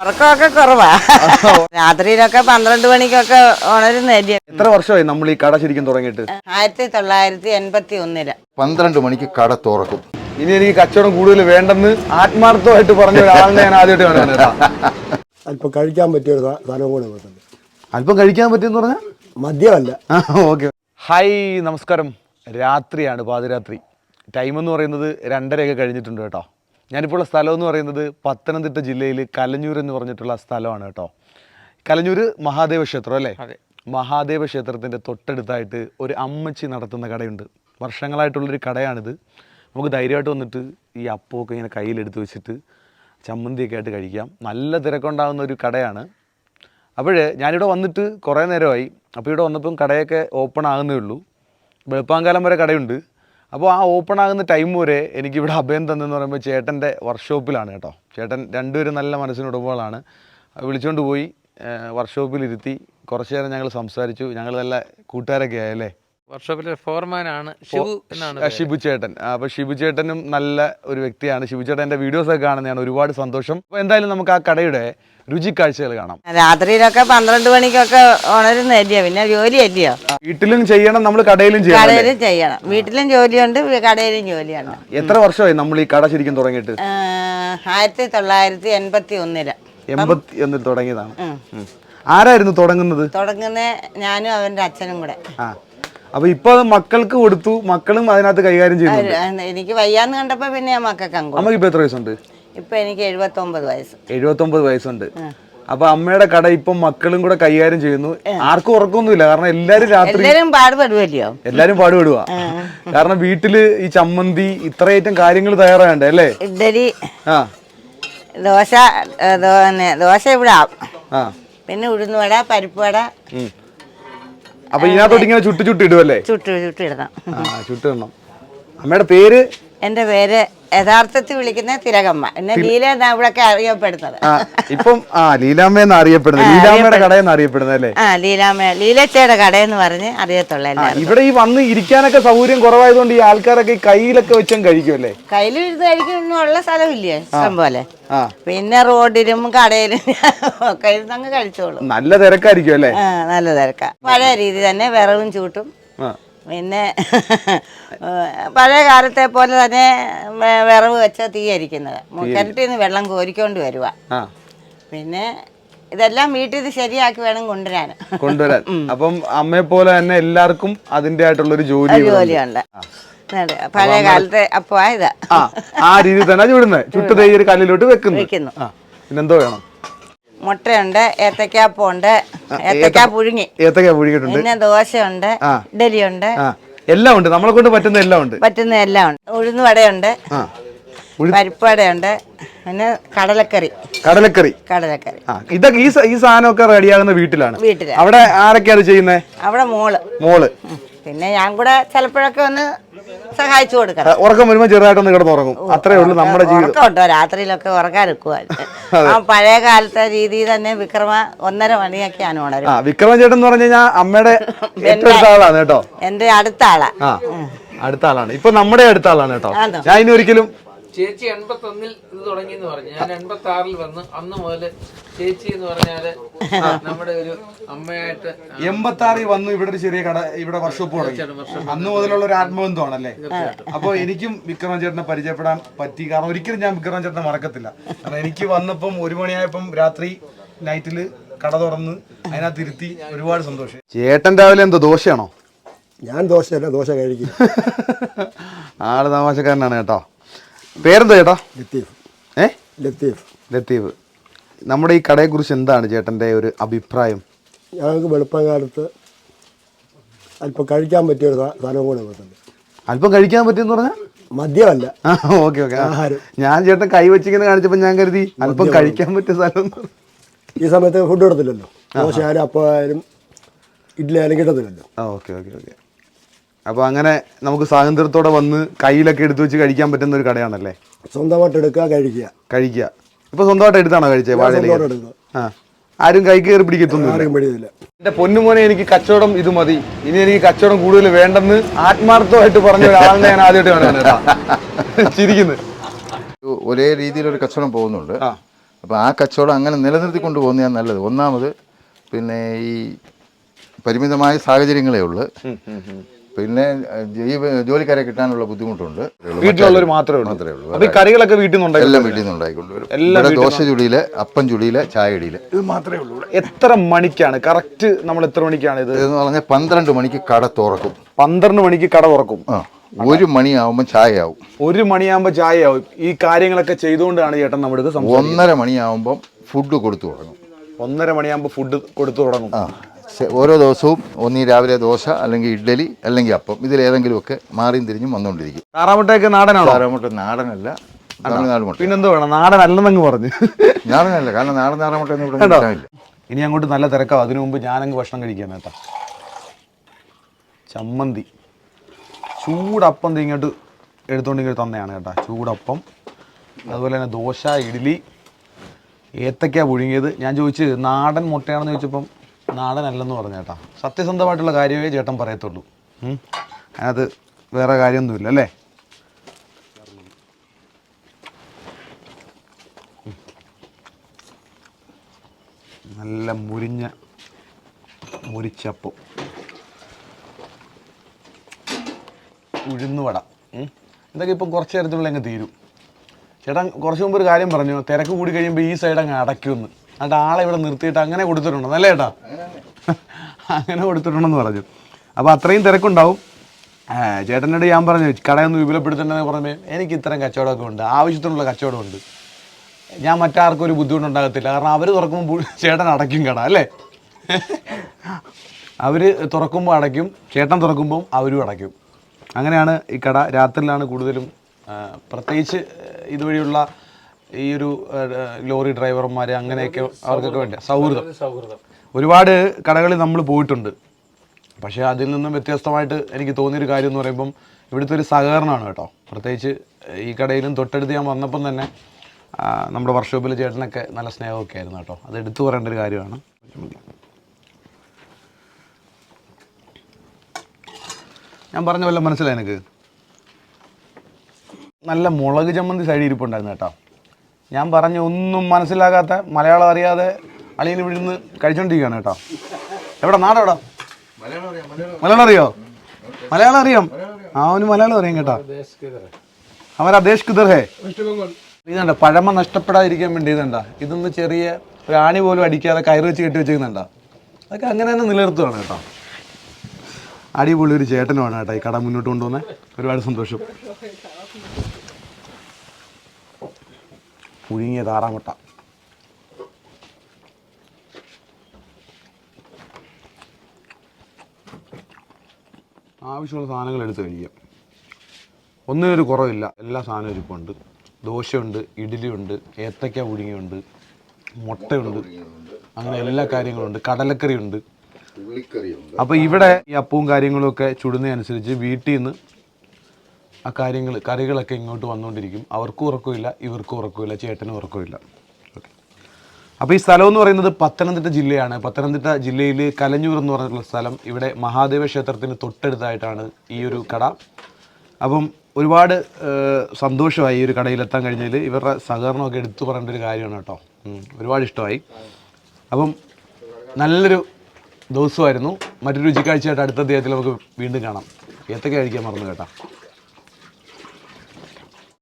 ഉറക്കമൊക്കെ കുറവാ. രാത്രിയിലൊക്കെ പന്ത്രണ്ട് മണിക്കൊക്കെ ഉണരുന്നല്ലേ എത്ര വർഷമായി നമ്മൾ ഈ കട ശരിക്കും തുടങ്ങിയിട്ട്? ആയിരത്തി തൊള്ളായിരത്തി എൺപത്തി ഒന്നിൽ പന്ത്രണ്ട് മണിക്ക് കട തുറക്കും. ഇനി എനിക്ക് കച്ചവടം കൂടുതൽ വേണ്ടെന്ന് ആത്മാർത്ഥമായിട്ട് പറഞ്ഞ ഒരാളിനെ ഞാൻ ആദ്യമായിട്ട് കാണുന്നത് കേട്ടോ. അല്പം കഴിക്കാൻ പറ്റിയ ഒരു സാ- സാധനം കൂടെ അല്പം കഴിക്കാൻ പറ്റുമെന്ന് പറഞ്ഞാൽ മദ്യമല്ല. ഓക്കെ. ഹായ് നമസ്കാരം. രാത്രിയാണ് പാതിരാത്രി. ടൈം എന്ന് പറയുന്നത് രണ്ടരയൊക്കെ കഴിഞ്ഞിട്ടുണ്ട് കേട്ടോ. ഞാനിപ്പോൾ ഉള്ള സ്ഥലം എന്ന് പറയുന്നത് പത്തനംതിട്ട ജില്ലയിൽ കലഞ്ഞൂർ എന്ന് പറഞ്ഞിട്ടുള്ള സ്ഥലമാണ് കേട്ടോ. കലഞ്ഞൂർ മഹാദേവ ക്ഷേത്രം അല്ലേ? മഹാദേവ ക്ഷേത്രത്തിന്റെ തൊട്ടടുത്തായിട്ട് ഒരു അമ്മച്ചി നടത്തുന്ന കടയുണ്ട്. വർഷങ്ങളായിട്ടുള്ളൊരു കടയാണിത്. നമുക്ക് ധൈര്യമായിട്ട് വന്നിട്ട് ഈ അപ്പമൊക്കെ ഇങ്ങനെ കയ്യിലെടുത്ത് വെച്ചിട്ട് ചമ്മന്തിയൊക്കെ ആയിട്ട് കഴിക്കാം. നല്ല തിരക്കുണ്ടാകുന്ന ഒരു കടയാണ്. അപ്പോഴേ ഞാനിവിടെ വന്നിട്ട് കുറേ നേരമായി. അപ്പോൾ ഇവിടെ വന്നപ്പം കടയൊക്കെ ഓപ്പൺ ആകുന്നേ ഉള്ളൂ. വെളുപ്പാങ്കാലം വരെ കടയുണ്ട്. അപ്പോൾ ആ ഓപ്പൺ ആകുന്ന ടൈം വരെ എനിക്കിവിടെ അഭയം തന്നെന്ന് പറയുമ്പോൾ ചേട്ടന്റെ വർക്ക്ഷോപ്പിലാണ് കേട്ടോ. ചേട്ടൻ രണ്ടുപേരും നല്ല മനസ്സിനുടമകളാണ് വിളിച്ചുകൊണ്ട് പോയി വർക്ക്ഷോപ്പിലിരുത്തി കുറച്ച് നേരം ഞങ്ങൾ സംസാരിച്ചു. ഞങ്ങൾ നല്ല കൂട്ടുകാരൊക്കെ ആയല്ലേ? വർക്ക്ഷോപ്പിലെ ഫോർമാനാണ് ഷിബു എന്നാണ് ഷിബു ചേട്ടൻ. അപ്പൊ ഷിബു ചേട്ടനും നല്ല ഒരു വ്യക്തിയാണ്. ഷിബു ചേട്ടൻ വീഡിയോസ് ഒക്കെ കാണുന്നതാണ്. ഒരുപാട് സന്തോഷം. അപ്പൊ എന്തായാലും നമുക്ക് ആ കടയുടെ രുചി രുചിക്കാഴ്ചകൾ കാണാം. രാത്രിയിലൊക്കെ പന്ത്രണ്ട് മണിക്കൊക്കെ ഉണരുന്നല്ലയോ പിന്നെ ജോലിയല്ലയോ വീട്ടിലും ചെയ്യണം നമ്മൾ കടയിലും ചെയ്യണം കടയിലും ചെയ്യണം. വീട്ടിലും ജോലിയുണ്ട് കടയിലും ജോലിയാണ് എത്ര വർഷമായി നമ്മൾ ഈ കട ശരിക്കും തുടങ്ങിയിട്ട്? ആയിരത്തി തൊള്ളായിരത്തി എൺപത്തി ഒന്നിൽ എൺപത്തി ഒന്നിൽ തുടങ്ങിയതാണ് ആരായിരുന്നു തുടങ്ങുന്നത്? തുടങ്ങുന്ന ഞാനും അവന്റെ അച്ഛനും കൂടെ. ആ. അപ്പൊ ഇപ്പൊ അത് മക്കൾക്ക് കൊടുത്തു മക്കളും അതിനകത്ത് കൈകാര്യം ചെയ്യുന്നു എനിക്ക് വയ്യാന്ന് കണ്ടപ്പോ പിന്നെ ഞാൻ മക്കൾക്ക് അങ്ങ് അമ്മയ്ക്ക് ഇപ്പൊ എത്ര വയസ്സുണ്ട്? ഇപ്പൊ എനിക്ക് എഴുപത്തി ഒമ്പത് വയസ്സ്. എഴുപത്തൊമ്പത് വയസ്സുണ്ട്. അപ്പൊ അമ്മയുടെ കട ഇപ്പം മക്കളും കൂടെ കൈകാര്യം ചെയ്യുന്നു. ആർക്കും ഉറക്കമൊന്നുമില്ല കാരണം എല്ലാരും രാത്രി എല്ലാരും പാടുപെടുവാ എല്ലാരും പാടുപെടുക. കാരണം വീട്ടിൽ ഈ ചമ്മന്തി ഇത്രയേറ്റം കാര്യങ്ങൾ തയ്യാറാകണ്ടേ അല്ലേ? ഇഡലി ആ. ദോശ ദോ- ദോശ ഇവിടെ ആവും. ആ. പിന്നെ ഉഴുന്നുവട പരിപ്പുവട. ഉം. അപ്പൊ ഇതിനകത്തോട്ട് ഇങ്ങനെ ചുട്ടു ചുട്ട് ഇടുവല്ലേ? ചുട്ട് ചുട്ടിടണം ചുട്ടിടണം അമ്മയുടെ പേര്? എന്റെ പേര് യഥാർത്ഥത്തിൽ വിളിക്കുന്ന തിരകമ്മ എന്നെ ലീല എന്നാ ഇവിടെ അറിയപ്പെടുന്നത്. ഇപ്പം ആ ലീലാമ്മ എന്ന് അറിയപ്പെടുന്നത്. ലീലാമ്മയുടെ കടയെന്ന് അറിയപ്പെടുന്നത് അല്ലേ? ആ ലീലാമ്മ ലീലച്ചയുടെ കടയെന്ന് പറഞ്ഞ് അറിയത്തുള്ള ഇവിടെ ഈ വന്ന് ഇരിക്കാനൊക്കെ സൗകര്യം കുറവായതുകൊണ്ട് ഈ ആൾക്കാരൊക്കെ കയ്യിലൊക്കെ വെച്ചും കഴിക്കുമല്ലേ കയ്യിൽ ഇരുന്ന് ഉള്ള സ്ഥലമില്ലേ? ഇഷ്ടം പോലെ. പിന്നെ റോഡിലും കടയിലും ഒക്കെ ഇരുന്ന് അങ്ങ് കഴിച്ചോളൂ. നല്ല തിരക്കായിരിക്കും അല്ലേ? ആ നല്ല തിരക്കാ. പഴയ രീതി തന്നെ വിറവും ചൂട്ടും. പിന്നെ പഴയ കാലത്തെ പോലെ തന്നെ വിറവ് വെച്ച തീയരിക്കുന്നത്. കിണറ്റിൽ നിന്ന് വെള്ളം കോരിക്കൊണ്ട് വരുക പിന്നെ ഇതെല്ലാം വീട്ടിൽ ഇത് ശരിയാക്കി വേണം കൊണ്ടുവരാൻ. കൊണ്ടുവരാൻ. അപ്പം അമ്മയെ പോലെ തന്നെ എല്ലാവർക്കും അതിന്റെ ആയിട്ടുള്ളൊരു ജോലി ഉണ്ട്. ജോലിയുണ്ട്. പഴയ കാലത്തെ അപ്പൊ ഇതാ. ആ രീതി തന്നെ ചുടുന്നത്. ചുട്ടു തൈ ഒരു കല്ലിലോട്ട് വെക്കുന്നു. വെക്കുന്നു. പിന്നെന്തോ വേണം? മുട്ടയുണ്ട് ഏത്തക്കാപ്പുണ്ട് ഏത്തക്കാ പുഴുങ്ങി. ഏത്തക്കാ പുഴുങ്ങിട്ടുണ്ട് പിന്നെ ദോശയുണ്ട് ആ. ഇഡലിയുണ്ട് ആ. എല്ലാം ഉണ്ട്. നമ്മളെ കൊണ്ട് പറ്റുന്ന എല്ലാം ഉണ്ട്. പറ്റുന്ന എല്ലാം ഉണ്ട്. ഉഴുന്ന് വടയുണ്ട് പരിപ്പടയുണ്ട് പിന്നെ കടലക്കറി. കടലക്കറി. കടലക്കറി. ഇതൊക്കെ ഈ ഈ സാധനമൊക്കെ റെഡിയാകുന്ന വീട്ടിലാണ്. വീട്ടിൽ അവിടെ ആരൊക്കെയാണ് ചെയ്യുന്നത് അവിടെ മോൾ. മോൾ. പിന്നെ ഞാൻ കൂടെ ചിലപ്പോഴൊക്കെ ഒന്ന് സഹായിച്ചു കൊടുക്കണം. ഉറക്കം വരുമ്പോ ചെറുതായിട്ടൊന്ന് കിടന്നുറങ്ങും അത്രേ ഉള്ളൂ നമ്മുടെ ജീവിതം. രാത്രിയിലൊക്കെ ഉറക്കാൻ ആ പഴയ കാലത്തെ രീതി തന്നെ വിക്രമ ഒന്നര മണിയൊക്കെയാണ് ഉണരും വിക്രമ ചേട്ടൻ എന്ന് പറഞ്ഞു കഴിഞ്ഞാൽ അമ്മയുടെ ഏറ്റവും അടുത്ത ആളാണ് കേട്ടോ. എന്റെ അടുത്ത ആളാ. അടുത്ത ആളാണ്. ഇപ്പൊ നമ്മുടെ അടുത്ത ആളാണ് കേട്ടോ. ഞാൻ ഇനി ഒരിക്കലും ചേച്ചി എൺപത്തി ഒന്നിൽ ഇത് തുടങ്ങി എന്ന് പറഞ്ഞു. ഞാൻ എൺപത്തി ആറിൽ വന്ന് അന്ന് മുതൽ ചേച്ചി എന്ന് പറഞ്ഞാൽ നമ്മുടെ ഒരു അമ്മയായിട്ട് എൺപത്തി ആറിൽ വന്നു ഇവിടെ ഒരു ചെറിയ കട ഇവിടെ വർക്ക്ഷോപ്പ് തുടങ്ങി. അന്ന് മുതലുള്ള ഒരു ആത്മബന്ധമാണല്ലേ? അപ്പൊ എനിക്കും വിക്രമൻ ചേട്ടനെ പരിചയപ്പെടാൻ പറ്റി. കാരണം ഒരിക്കലും ഞാൻ വിക്രമൻ ചേട്ടനെ മറക്കത്തില്ല. കാരണം എനിക്ക് വന്നപ്പം ഒരു മണിയായപ്പം രാത്രി നൈറ്റിൽ കട തുറന്ന് അതിനകത്ത് ഇരുത്തി ഒരുപാട് സന്തോഷം. ചേട്ടൻ രാവിലെ എന്തോ ദോശയാണോ? ഞാൻ ദോശയല്ല ദോശ കഴിക്കും. ആൾ തമാശക്കാരനാണ് കേട്ടോ. പേരെന്താ ചേട്ടാ? ലത്തീഫ്. ഏ? ലത്തീഫ്. ലത്തീഫ്. നമ്മുടെ ഈ കടയെ കുറിച്ച് എന്താണ് ചേട്ടന്റെ ഒരു അഭിപ്രായം? ഞങ്ങൾക്ക് വെളുപ്പം കാലത്ത് അല്പം കഴിക്കാൻ പറ്റിയ ഒരു സ്ഥലവും കൂടെ അല്പം കഴിക്കാൻ പറ്റിയെന്ന് പറഞ്ഞാൽ മദ്യമല്ല. Okay okay. ആഹാരം. ഞാൻ ചേട്ടൻ കൈ വെച്ചിങ്ങനെ കാണിച്ചപ്പോൾ ഞാൻ കരുതി അല്പം കഴിക്കാൻ പറ്റിയ സ്ഥലം ഈ സമയത്ത് ഫുഡ് കിടത്തില്ലല്ലോ ദോശ ആയാലും അപ്പം ആയാലും ഇഡ്ഡലി ആയാലും കിട്ടത്തില്ലല്ലോ ഓക്കെ ഓക്കെ ഓക്കെ. അപ്പോൾ അങ്ങനെ നമുക്ക് സ്വാതന്ത്ര്യത്തോടെ വന്ന് കയ്യിലൊക്കെ എടുത്തു വെച്ച് കഴിക്കാൻ പറ്റുന്ന ഒരു കടയാണല്ലേ? സ്വന്തമായിട്ട് എടുക്കുക കഴിക്കുക. കഴിക്കുക. ഇപ്പൊ സ്വന്തമായിട്ട് എടുത്താണോ കഴിച്ചത് വാഴയിലേക്ക്? ആ. ആരും കൈ കയറി പേടിയില്ല എന്റെ പൊന്നുമോനെ എനിക്ക് കച്ചവടം ഇത് മതി. ഇനി എനിക്ക് കച്ചവടം കൂടുതൽ വേണ്ടെന്ന് ആത്മാർത്ഥമായിട്ട് പറഞ്ഞ ഒരാളിനെ ഞാൻ ആദ്യമായിട്ട് കാണുന്നത് ചിരിക്കുന്നത് ഒരേ രീതിയിലൊരു കച്ചവടം പോകുന്നുണ്ട്. അപ്പൊ അപ്പോൾ ആ കച്ചവടം അങ്ങനെ നിലനിർത്തി കൊണ്ടുപോകുന്നതാണ് നല്ലത്. ഒന്നാമത് പിന്നെ ഈ പരിമിതമായ സാഹചര്യങ്ങളേ ഉള്ളൂ. പിന്നെ ജൈവ ജോലിക്കാരെ കിട്ടാനുള്ള ബുദ്ധിമുട്ടുണ്ട്. വീട്ടിലുള്ളവർ മാത്രമേ ഉള്ളൂ. മാത്രമേ ഉള്ളൂ. അപ്പോൾ ഈ കറികളൊക്കെ വീട്ടിൽ നിന്ന് എല്ലാം വീട്ടിൽ നിന്ന് ഉണ്ടായിക്കൊണ്ടുവരും എല്ലാം ഇവിടെ ദോശ ചുടിയിൽ അപ്പം ചുടിയിൽ ചായ ഇടിയിൽ ഇത് മാത്രമേ ഉള്ളൂ ഇവിടെ. എത്ര മണിക്കാണ്? കറക്റ്റ് നമ്മൾ എത്ര മണിക്കാണ് ഇത്? എന്ന് പറഞ്ഞാൽ പന്ത്രണ്ട് മണിക്ക് കട തുറക്കും. പന്ത്രണ്ട് മണിക്ക് കട തുറക്കും. ആ ഒരു മണിയാവുമ്പോൾ ചായ ആവും ഒരു മണിയാകുമ്പോൾ ചായയാവും. ഈ കാര്യങ്ങളൊക്കെ ചെയ്തുകൊണ്ടാണ് ചേട്ടൻ നമ്മുടെ ഇത് ഒന്നര മണിയാവുമ്പം ഫുഡ് കൊടുത്തു തുടങ്ങും. ഒന്നര മണിയാകുമ്പോൾ ഫുഡ് കൊടുത്തു തുടങ്ങും. ആ ഓരോ ദിവസവും ഒന്നീ രാവിലെ ദോശ അല്ലെങ്കിൽ ഇഡ്ഡലി അല്ലെങ്കിൽ അപ്പം. ഇതിലേതെങ്കിലുമൊക്കെ മാറിയും തിരിഞ്ഞും വന്നുകൊണ്ടിരിക്കും. താറാമുട്ടയൊക്കെ നാടനാണോ? താറാമുട്ട നാടനല്ല. തമിഴ്നാട് മുട്ട പിന്നെന്തോ വേണം? നാടൻ അല്ലെന്നങ്ങ് പറഞ്ഞു. നാടനല്ല കാരണം നാടൻ താറാമുട്ട ഒന്നും ഇവിടെ കിട്ടാനില്ല ഇനി അങ്ങോട്ട് നല്ല തിരക്കാവും. അതിനു മുമ്പ് ഞാനങ്ങ് ഭക്ഷണം കഴിക്കാൻ കേട്ടോ. ചമ്മന്തി. ചൂടപ്പം ഇങ്ങോട്ട് ഇങ്ങോട്ട് തന്നെയാണ് കേട്ടോ. ചൂടപ്പം അതുപോലെ തന്നെ ദോശ ഇഡ്ഡലി ഏത്തക്ക പുഴുങ്ങിയത്. ഞാൻ ചോദിച്ചു നാടൻ മുട്ടയാണെന്ന് ചോദിച്ചപ്പം നാടൻ അല്ലെന്ന് പറഞ്ഞു കേട്ടോ സത്യസന്ധമായിട്ടുള്ള കാര്യമേ ചേട്ടൻ പറയത്തുള്ളൂ. അതിനകത്ത് വേറെ കാര്യമൊന്നുമില്ല അല്ലേ? നല്ല മുരിഞ്ഞ മുരിച്ചപ്പം. ഉഴുന്നുവട. ഇതൊക്കെ ഇപ്പം കുറച്ച് നേരത്തിനുള്ളിൽ അങ്ങ് തീരും. ചേട്ടൻ കുറച്ച് മുമ്പ് ഒരു കാര്യം പറഞ്ഞു തിരക്ക് കൂടി കഴിയുമ്പോൾ ഈ സൈഡ് അങ്ങ് അടയ്ക്കുമെന്ന് എന്നിട്ട് ആളെ ഇവിടെ നിർത്തിയിട്ട് അങ്ങനെ കൊടുത്തിട്ടുണ്ടോ അല്ലേ ഏട്ടാ? അങ്ങനെ കൊടുത്തിട്ടുണ്ടെന്ന് പറഞ്ഞു. അപ്പോൾ അത്രയും തിരക്കുണ്ടാവും. ചേട്ടനോട് ഞാൻ പറഞ്ഞു കടയൊന്ന് വിപുലപ്പെടുത്തേണ്ടതെന്ന് പറഞ്ഞേ എനിക്ക് ഇത്രയും കച്ചവടമൊക്കെ ഉണ്ട് ആവശ്യത്തിനുള്ള കച്ചവടമുണ്ട് ഞാൻ മറ്റാർക്കും ഒരു ബുദ്ധിമുട്ടുണ്ടാകത്തില്ല കാരണം അവർ തുറക്കുമ്പോൾ ചേട്ടൻ അടയ്ക്കും കട അല്ലേ? അവർ തുറക്കുമ്പോൾ അടയ്ക്കും ചേട്ടൻ തുറക്കുമ്പോൾ അവരും അടയ്ക്കും. അങ്ങനെയാണ് ഈ കട. രാത്രിയിലാണ് കൂടുതലും പ്രത്യേകിച്ച് ഇതുവഴിയുള്ള ഈ ഒരു ലോറി ഡ്രൈവർമാർ അങ്ങനെയൊക്കെ അവർക്കൊക്കെ വേണ്ട സൗഹൃദം. സൗഹൃദം. ഒരുപാട് കടകളിൽ നമ്മൾ പോയിട്ടുണ്ട്. പക്ഷേ അതിൽ നിന്നും വ്യത്യസ്തമായിട്ട് എനിക്ക് തോന്നിയൊരു കാര്യം എന്ന് പറയുമ്പം ഇവിടുത്തെ ഒരു സഹകരണമാണ് കേട്ടോ. പ്രത്യേകിച്ച് ഈ കടയിലും തൊട്ടടുത്ത് ഞാൻ വന്നപ്പം തന്നെ നമ്മുടെ വർക്ക്ഷോപ്പിലെ ചേട്ടനൊക്കെ നല്ല സ്നേഹമൊക്കെ ആയിരുന്നു കേട്ടോ. അത് എടുത്തു പറയേണ്ട ഒരു കാര്യമാണ്. ഞാൻ പറഞ്ഞ വല്ല മനസ്സിലായി എനിക്ക് നല്ല മുളക് ചമ്മന്തി സൈഡിൽ ഇരിപ്പുണ്ടായിരുന്നു കേട്ടോ. ഞാൻ പറഞ്ഞ ഒന്നും മനസ്സിലാകാത്ത മലയാളം അറിയാതെ അളിയിൽ വിഴുന്ന് കഴിച്ചോണ്ടിരിക്കുകയാണ് കേട്ടോ. എവിടെ? നാടെവിടാ മലയാളം അറിയോ? മലയാളം അറിയാം. അവന് മലയാളം അറിയാം കേട്ടോ. അവരാ ദേശ് കിതർ ഹേ ഇതുണ്ട? പഴമ നഷ്ടപ്പെടാതിരിക്കാൻ വേണ്ടി ഇതുണ്ട? ഇതൊന്ന് ചെറിയ ഒരു ആണി പോലും അടിക്കാതെ കയറ് വെച്ച് കെട്ടി വെച്ചിരുന്നുണ്ട അതൊക്കെ അങ്ങനെ തന്നെ നിലനിർത്തുകയാണ് കേട്ടോ. അടിപൊളി ഒരു ചേട്ടനുമാണ് കേട്ടോ ഈ കട മുന്നോട്ട് കൊണ്ടുപോകുന്നത് ഒരുപാട് സന്തോഷം. പുഴുങ്ങിയ താറാമുട്ട ആവശ്യമുള്ള സാധനങ്ങൾ എടുത്ത് കഴിക്കാം. ഒന്നിനൊരു കുറവില്ല. എല്ലാ സാധനവും ഇരിപ്പുണ്ട്. ദോശയുണ്ട് ഇഡ്ഡലിയുണ്ട് ഏത്തക്ക പുഴുങ്ങിയുണ്ട് മുട്ടയുണ്ട് അങ്ങനെ എല്ലാ കാര്യങ്ങളുണ്ട്. കടലക്കറിയുണ്ട്. അപ്പൊ അപ്പോൾ ഇവിടെ ഈ അപ്പവും കാര്യങ്ങളും ഒക്കെ ചുടുന്നതനുസരിച്ച് വീട്ടിൽ നിന്ന് ആ കാര്യങ്ങൾ കറികളൊക്കെ ഇങ്ങോട്ട് വന്നുകൊണ്ടിരിക്കും. അവർക്കും ഉറക്കമില്ല ഇവർക്കും ഉറക്കമില്ല ചേട്ടനും ഉറക്കമില്ല. ഓക്കെ അപ്പോൾ ഈ സ്ഥലം എന്ന് പറയുന്നത് പത്തനംതിട്ട ജില്ലയാണ്. പത്തനംതിട്ട ജില്ലയിൽ കലഞ്ഞൂർ എന്ന് പറഞ്ഞിട്ടുള്ള സ്ഥലം ഇവിടെ മഹാദേവ ക്ഷേത്രത്തിന് തൊട്ടടുത്തായിട്ടാണ് ഈ ഒരു കട. അപ്പം ഒരുപാട് സന്തോഷമായി ഈ ഒരു കടയിലെത്താൻ കഴിഞ്ഞതിൽ ഇവരുടെ സഹകരണമൊക്കെ എടുത്തു പറയേണ്ട ഒരു കാര്യമാണ് കേട്ടോ. ഒരുപാട് ഇഷ്ടമായി. അപ്പം നല്ലൊരു ദിവസമായിരുന്നു. മറ്റൊരു രുചിക്കാഴ്ചയായിട്ട് അടുത്ത അദ്ദേഹത്തിൽ നമുക്ക് വീണ്ടും കാണാം. ഏത്തൊക്കെ കഴിക്കാൻ മറന്നു കേട്ടോ.